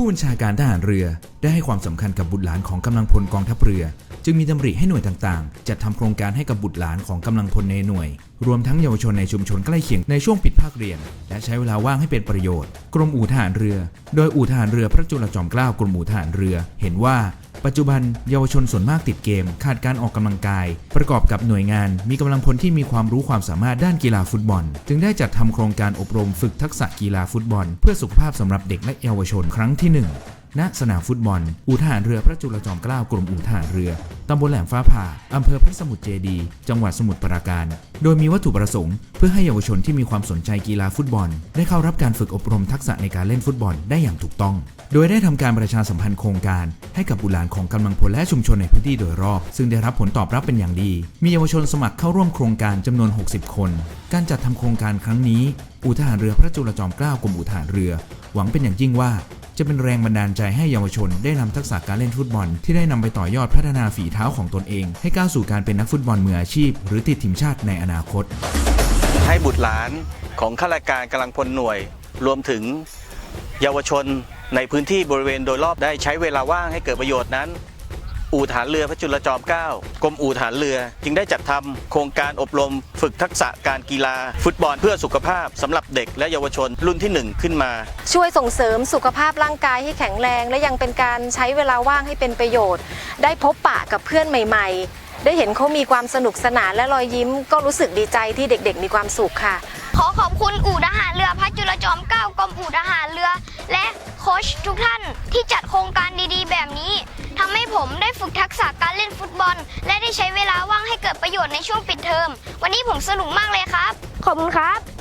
ผู้บัญชาการทหารเรือได้ให้ความสำคัญกับบุตรหลานของกำลังพลกองทัพเรือ จึงมีดำริให้หน่วยต่างๆ จัดทำโครงการให้กับบุตรหลานของกำลังพลในหน่วย รวมทั้งเยาวชนในชุมชนใกล้เคียงในช่วงปิดภาคเรียน และใช้เวลาว่างให้เป็นประโยชน์ กรมอู่ทหารเรือ โดยอู่ทหารเรือพระจุลจอมเกล้ากรมอู่ทหารเรือ เห็นว่า ปัจจุบันเยาวชนส่วนมากติดเกม ขาดการออกกำลังกาย ประกอบกับหน่วยงาน มีกำลังพลที่มีความรู้ความสามารถด้านกีฬาฟุตบอล จึงได้จัดทำโครงการอบรมฝึกทักษะกีฬาฟุตบอล เพื่อสุขภาพสำหรับเด็กและเยาวชนครั้งที่หนึ่ง ณสนามฟุตบอล อู่ทหารเรือพระจุลจอมเกล้ากรมอู่ทหารเรือ ตำบลแหลมฟ้าผ่า อำเภอพระสมุทรเจดี จังหวัดสมุทรปราการ โดยมีวัตถุประสงค์ เพื่อให้เยาวชนที่มีความสนใจกีฬาฟุตบอล ได้เข้ารับการฝึกอบรมทักษะในการเล่นฟุตบอลได้อย่างถูกต้อง โดยได้ทำการประชาสัมพันธ์โครงการ ให้กับบุรหลานของกำลังพลและชุมชนในพื้นที่โดยรอบ ซึ่งได้รับผลตอบรับเป็นอย่างดี มีเยาวชนสมัครเข้าร่วมโครงการจำนวน 60 คน การจัดทำโครงการครั้งนี้ อู่ทหารเรือพระจุลจอมเกล้ากรมอู่ทหารเรือ หวังเป็นอย่างยิ่งว่า จะเป็นแรงบันดาลใจให้เยาวชน ได้นำทักษะการเล่นฟุตบอล ที่ได้นำไปต่อยอดพัฒนาฝีเท้าของตนเอง ให้ก้าวสู่การเป็นนักฟุตบอลมืออาชีพ หรือติดทีมชาติในอนาคต ให้บุตรหลานของข้าราชการกำลังพลหน่วย รวมถึงเยาวชนในพื้นที่บริเวณโดยรอบได้ใช้เวลาว่างให้เกิดประโยชน์นั้น อู่ฐานเรือพระจุลจอมเกล้ากรมอู่ฐานเรือ จึงได้จัดทำโครงการอบรม ฝึกทักษะการกีฬา ฟุตบอลเพื่อสุขภาพสำหรับเด็กและเยาวชนรุ่นที่หนึ่งขึ้นมา ช่วยส่งเสริมสุขภาพร่างกายให้แข็งแรง และยังเป็นการใช้เวลาว่างให้เป็นประโยชน์ ได้พบปะกับเพื่อนใหม่ ๆ ได้เห็นเขามีความสนุกสนานและรอยยิ้ม ก็รู้สึกดีใจที่เด็กๆ มีความสุขค่ะ ขอขอบคุณอู่ทหารเรือพระจุลจอมเกล้ากรมอู่ทหารเรือ และโค้ชทุกท่านที่จัดโครงการดีๆ แบบนี้ทำให้ผมได้ฝึกทักษะการเล่นฟุตบอล และได้ใช้เวลาว่างให้เกิดประโยชน์ในช่วงปิดเทอม วันนี้ผมสนุกมากเลยครับ ขอบคุณครับ